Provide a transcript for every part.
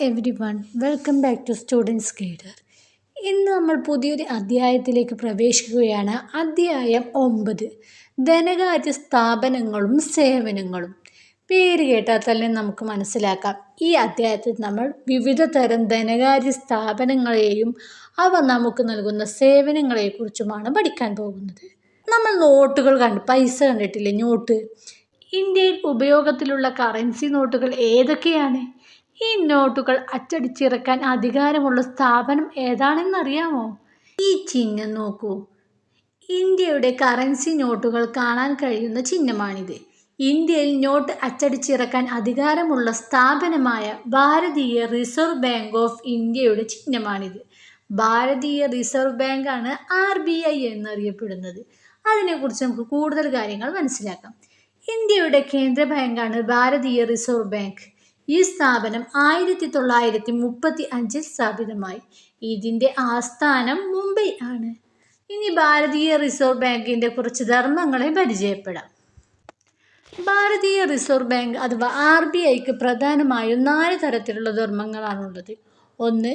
Everyone welcome back to students guider ഇന്ന് നമ്മൾ പുതിയൊരു അധ്യായത്തിലേക്ക് പ്രവേശിക്കുകയാണ്. അധ്യായം ഒമ്പത്. ധനകാര്യ സ്ഥാപനങ്ങളും സേവനങ്ങളും. പേര് കേട്ടാൽ തന്നെ നമുക്ക് മനസ്സിലാക്കാം. ഈ അധ്യായത്തിൽ നമ്മൾ വിവിധ തരം ധനകാര്യ സ്ഥാപനങ്ങളെയും അവ നമുക്ക് നൽകുന്ന സേവനങ്ങളെക്കുറിച്ചുമാണ് പഠിക്കാൻ പോകുന്നത്. നമ്മൾ നോട്ടുകൾ കണ്ട് പൈസ കണ്ടിട്ടില്ലേ നോട്ട്? ഇന്ത്യയിൽ ഉപയോഗത്തിലുള്ള കറൻസി നോട്ടുകൾ ഏതൊക്കെയാണ്? ഈ നോട്ടുകൾ അച്ചടിച്ചിറക്കാൻ അധികാരമുള്ള സ്ഥാപനം ഏതാണെന്നറിയാമോ? ഈ ചിഹ്നം നോക്കൂ. ഇന്ത്യയുടെ കറൻസി നോട്ടുകൾ കാണാൻ കഴിയുന്ന ചിഹ്നമാണിത്. ഇന്ത്യയിൽ നോട്ട് അച്ചടിച്ചിറക്കാൻ അധികാരമുള്ള സ്ഥാപനമായ ഭാരതീയ റിസർവ് ബാങ്ക് ഓഫ് ഇന്ത്യയുടെ ചിഹ്നമാണിത്. ഭാരതീയ റിസർവ് ബാങ്കാണ് ആർ ബി ഐ എന്നറിയപ്പെടുന്നത്. അതിനെക്കുറിച്ച് നമുക്ക് കൂടുതൽ കാര്യങ്ങൾ മനസ്സിലാക്കാം. ഇന്ത്യയുടെ കേന്ദ്ര ബാങ്കാണ് ഭാരതീയ റിസർവ് ബാങ്ക്. ഈ സ്ഥാപനം ആയിരത്തി തൊള്ളായിരത്തി മുപ്പത്തി അഞ്ചിൽ സ്ഥാപിതമായി. ഇതിന്റെ ആസ്ഥാനം മുംബൈ ആണ്. ഇനി ഭാരതീയ റിസർവ് ബാങ്കിന്റെ കുറച്ച് ധർമ്മങ്ങളെ പരിചയപ്പെടാം. ഭാരതീയ റിസർവ് ബാങ്ക് അഥവാ ആർ ബി ഐക്ക് പ്രധാനമായും നാല് തരത്തിലുള്ള ധർമ്മങ്ങളാണുള്ളത് ഒന്ന്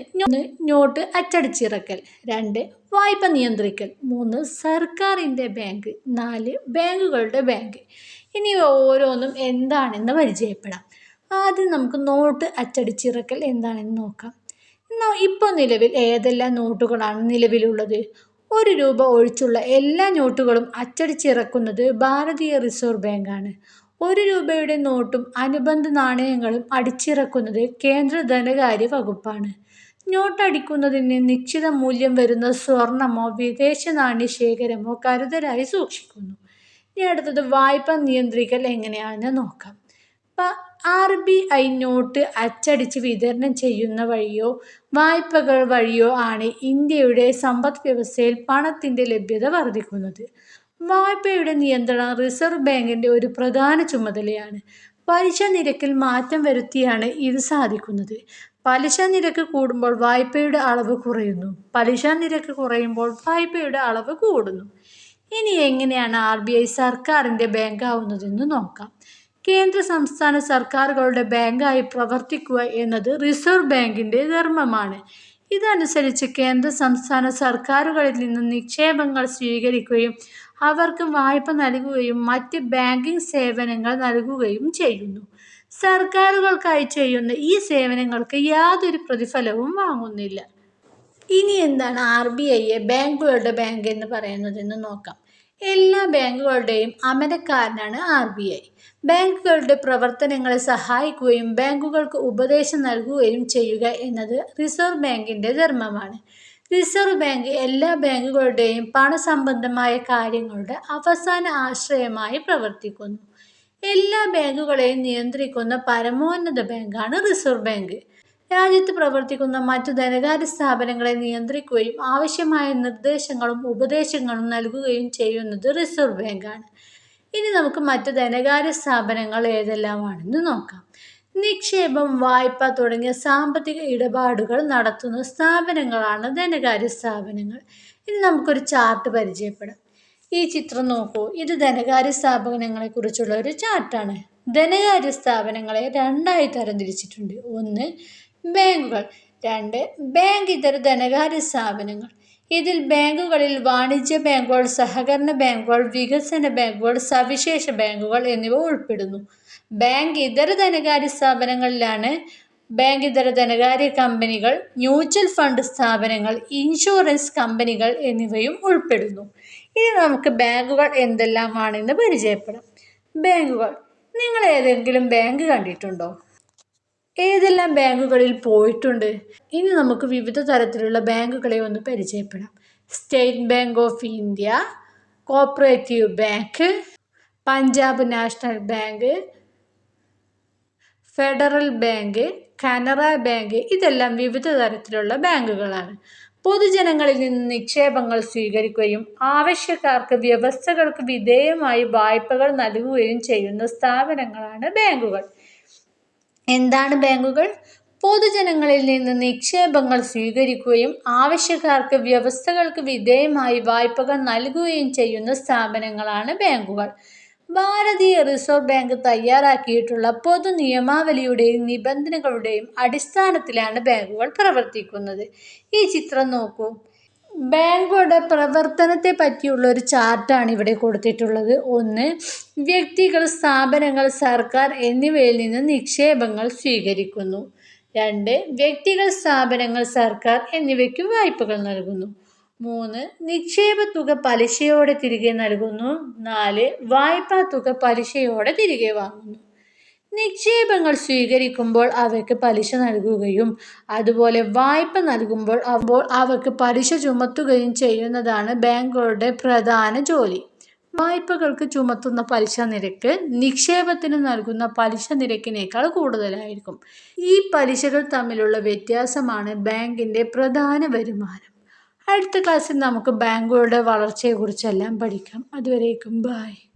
നോട്ട് അച്ചടിച്ചിറക്കൽ. രണ്ട് വായ്പ നിയന്ത്രിക്കൽ. മൂന്ന് സർക്കാരിന്റെ ബാങ്ക്. നാല് ബാങ്കുകളുടെ ബാങ്ക്. ഇനി ഓരോന്നും എന്താണെന്ന് പരിചയപ്പെടാം. ആദ്യം നമുക്ക് നോട്ട് അച്ചടിച്ചിറക്കൽ എന്താണെന്ന് നോക്കാം. ഇപ്പോൾ നിലവിൽ ഏതെല്ലാം നോട്ടുകളാണ് നിലവിലുള്ളത്? ഒരു രൂപ ഒഴിച്ചുള്ള എല്ലാ നോട്ടുകളും അച്ചടിച്ചിറക്കുന്നത് ഭാരതീയ റിസർവ് ബാങ്കാണ്. ഒരു രൂപയുടെ നോട്ടും അനുബന്ധ നാണയങ്ങളും അടിച്ചിറക്കുന്നത് കേന്ദ്ര ധനകാര്യ വകുപ്പാണ്. നോട്ട് അടിക്കുന്നതിന് നിശ്ചിത മൂല്യം വരുന്ന സ്വർണമോ വിദേശ നാണ്യ ശേഖരമോ കരുതലായി സൂക്ഷിക്കുന്നു. ഇനി അടുത്തത് വായ്പ നിയന്ത്രിക്കൽ എങ്ങനെയാണെന്ന് നോക്കാം. ആർ ബി ഐ നോട്ട് അച്ചടിച്ച് വിതരണം ചെയ്യുന്ന വഴിയോ വായ്പകൾ വഴിയോ ആണ് ഇന്ത്യയുടെ സമ്പദ് വ്യവസ്ഥയിൽ പണത്തിന്റെ ലഭ്യത വർദ്ധിക്കുന്നത്. വായ്പയുടെ നിയന്ത്രണം റിസർവ് ബാങ്കിന്റെ ഒരു പ്രധാന ചുമതലയാണ്. പലിശ നിരക്കിൽ മാറ്റം വരുത്തിയാണ് ഇത് സാധിക്കുന്നത്. പലിശ നിരക്ക് കൂടുമ്പോൾ വായ്പയുടെ അളവ് കുറയുന്നു. പലിശ നിരക്ക് കുറയുമ്പോൾ വായ്പയുടെ അളവ് കൂടുന്നു. ഇനി എങ്ങനെയാണ് ആർ ബി ഐ സർക്കാരിന്റെ ബാങ്ക് ആവുന്നതെന്ന് നോക്കാം. കേന്ദ്ര സംസ്ഥാന സർക്കാരുകളുടെ ബാങ്കായി പ്രവർത്തിക്കുക എന്നത് റിസർവ് ബാങ്കിന്റെ ധർമ്മമാണ്. ഇതനുസരിച്ച് കേന്ദ്ര സംസ്ഥാന സർക്കാരുകളിൽ നിന്ന് നിക്ഷേപങ്ങൾ സ്വീകരിക്കുകയും അവർക്ക് വായ്പ നൽകുകയും മറ്റ് ബാങ്കിംഗ് സേവനങ്ങൾ നൽകുകയും ചെയ്യുന്നു. സർക്കാരുകൾക്കായി ചെയ്യുന്ന ഈ സേവനങ്ങൾക്ക് യാതൊരു പ്രതിഫലവും വാങ്ങുന്നില്ല. ഇനി എന്താണ് ആർ ബി ഐയെ ബാങ്കുകളുടെ ബാങ്ക് എന്ന് പറയുന്നതെന്ന് നോക്കാം. എല്ലാ ബാങ്കുകളുടെയും അമരക്കാരനാണ് ആർ ബി ഐ. ബാങ്കുകളുടെ പ്രവർത്തനങ്ങളെ സഹായിക്കുകയും ബാങ്കുകൾക്ക് ഉപദേശം നൽകുകയും ചെയ്യുക എന്നത് റിസർവ് ബാങ്കിന്റെ ധർമ്മമാണ്. റിസർവ് ബാങ്ക് എല്ലാ ബാങ്കുകളുടെയും പണസംബന്ധമായ കാര്യങ്ങളുടെ അവസാന ആശ്രയമായി പ്രവർത്തിക്കുന്നു. എല്ലാ ബാങ്കുകളെയും നിയന്ത്രിക്കുന്ന പരമോന്നത ബാങ്കാണ് റിസർവ് ബാങ്ക്. രാജ്യത്ത് പ്രവർത്തിക്കുന്ന മറ്റു ധനകാര്യ സ്ഥാപനങ്ങളെ നിയന്ത്രിക്കുകയും ആവശ്യമായ നിർദ്ദേശങ്ങളും ഉപദേശങ്ങളും നൽകുകയും ചെയ്യുന്നത് റിസർവ് ബാങ്കാണ് ഇനി നമുക്ക് മറ്റു ധനകാര്യ സ്ഥാപനങ്ങൾ ഏതെല്ലാമാണെന്ന് നോക്കാം. നിക്ഷേപം വായ്പ തുടങ്ങിയ സാമ്പത്തിക ഇടപാടുകൾ നടത്തുന്ന സ്ഥാപനങ്ങളാണ് ധനകാര്യ സ്ഥാപനങ്ങൾ. ഇനി നമുക്കൊരു ചാർട്ട് പരിചയപ്പെടാം. ഈ ചിത്രം നോക്കൂ. ഇത് ധനകാര്യ സ്ഥാപനങ്ങളെ കുറിച്ചുള്ള ഒരു ചാർട്ടാണ് ധനകാര്യ സ്ഥാപനങ്ങളെ രണ്ടായി തരംതിരിച്ചിട്ടുണ്ട്. ഒന്ന് ബാങ്കുകൾ. രണ്ട് ബാങ്ക് ഇതര ധനകാര്യ സ്ഥാപനങ്ങൾ. ഇതിൽ ബാങ്കുകളിൽ വാണിജ്യ ബാങ്കുകൾ സഹകരണ ബാങ്കുകൾ വികസന ബാങ്കുകൾ സവിശേഷ ബാങ്കുകൾ എന്നിവ ഉൾപ്പെടുന്നു. ബാങ്ക് ഇതര ധനകാര്യ സ്ഥാപനങ്ങളിലാണ് ബാങ്ക് ഇതര ധനകാര്യ കമ്പനികൾ മ്യൂച്വൽ ഫണ്ട് സ്ഥാപനങ്ങൾ ഇൻഷുറൻസ് കമ്പനികൾ എന്നിവയും ഉൾപ്പെടുന്നു. ഇനി നമുക്ക് ബാങ്കുകൾ എന്തെല്ലാമാണെന്ന് പരിചയപ്പെടാം. ബാങ്കുകൾ. നിങ്ങൾ ഏതെങ്കിലും ബാങ്ക് കണ്ടിട്ടുണ്ടോ? ഏതെല്ലാം ബാങ്കുകളിൽ പോയിട്ടുണ്ട്? ഇനി നമുക്ക് വിവിധ തരത്തിലുള്ള ബാങ്കുകളെ ഒന്ന് പരിചയപ്പെടാം. State bank of India cooperative bank Punjab national bank federal bank Canara bank ഇതെല്ലാം വിവിധ തരത്തിലുള്ള ബാങ്കുകളാണ്. പൊതുജനങ്ങളിൽ നിന്ന് നിക്ഷേപങ്ങൾ സ്വീകരിക്കുകയും ആവശ്യക്കാർക്ക് വ്യവസ്ഥകൾക്ക് വിധേയമായി വായ്പകൾ നൽകുകയും ചെയ്യുന്ന സ്ഥാപനങ്ങളാണ് ബാങ്കുകൾ. എന്താണ് ബാങ്കുകൾ? പൊതുജനങ്ങളിൽ നിന്ന് നിക്ഷേപങ്ങൾ സ്വീകരിക്കുകയും ആവശ്യക്കാർക്ക് വ്യവസ്ഥകൾക്ക് വിധേയമായി വായ്പകൾ നൽകുകയും ചെയ്യുന്ന സ്ഥാപനങ്ങളാണ് ബാങ്കുകൾ. ഭാരതീയ റിസർവ് ബാങ്ക് തയ്യാറാക്കിയിട്ടുള്ള പൊതു നിയമാവലിയുടെയും നിബന്ധനകളുടെയും അടിസ്ഥാനത്തിലാണ് ബാങ്കുകൾ പ്രവർത്തിക്കുന്നത്. ഈ ചിത്രം നോക്കൂ. ബാങ്കുകളുടെ പ്രവർത്തനത്തെ പറ്റിയുള്ള ഒരു ചാർട്ടാണ് ഇവിടെ കൊടുത്തിട്ടുള്ളത്. ഒന്ന് വ്യക്തികൾ സ്ഥാപനങ്ങൾ സർക്കാർ എന്നിവയിൽ നിന്ന് നിക്ഷേപങ്ങൾ സ്വീകരിക്കുന്നു. രണ്ട് വ്യക്തികൾ സ്ഥാപനങ്ങൾ സർക്കാർ എന്നിവയ്ക്ക് വായ്പകൾ നൽകുന്നു. മൂന്ന് നിക്ഷേപ തുക പലിശയോടെ തിരികെ നൽകുന്നു. നാല് വായ്പാ തുക പലിശയോടെ തിരികെ വാങ്ങുന്നു. നിക്ഷേപങ്ങൾ സ്വീകരിക്കുമ്പോൾ അവയ്ക്ക് പലിശ നൽകുകയും അതുപോലെ വായ്പ നൽകുമ്പോൾ അപ്പോൾ അവയ്ക്ക് പലിശ ചുമത്തുകയും ചെയ്യുന്നതാണ് ബാങ്കുകളുടെ പ്രധാന ജോലി. വായ്പകൾക്ക് ചുമത്തുന്ന പലിശ നിരക്ക് നിക്ഷേപത്തിന് നൽകുന്ന പലിശ നിരക്കിനേക്കാൾ കൂടുതലായിരിക്കും. ഈ പലിശകൾ തമ്മിലുള്ള വ്യത്യാസമാണ് ബാങ്കിന്റെ പ്രധാന വരുമാനം. അടുത്ത ക്ലാസ്സിൽ നമുക്ക് ബാങ്കുകളുടെ വളർച്ചയെക്കുറിച്ചെല്ലാം പഠിക്കാം. അതുവരേക്കും ബായ്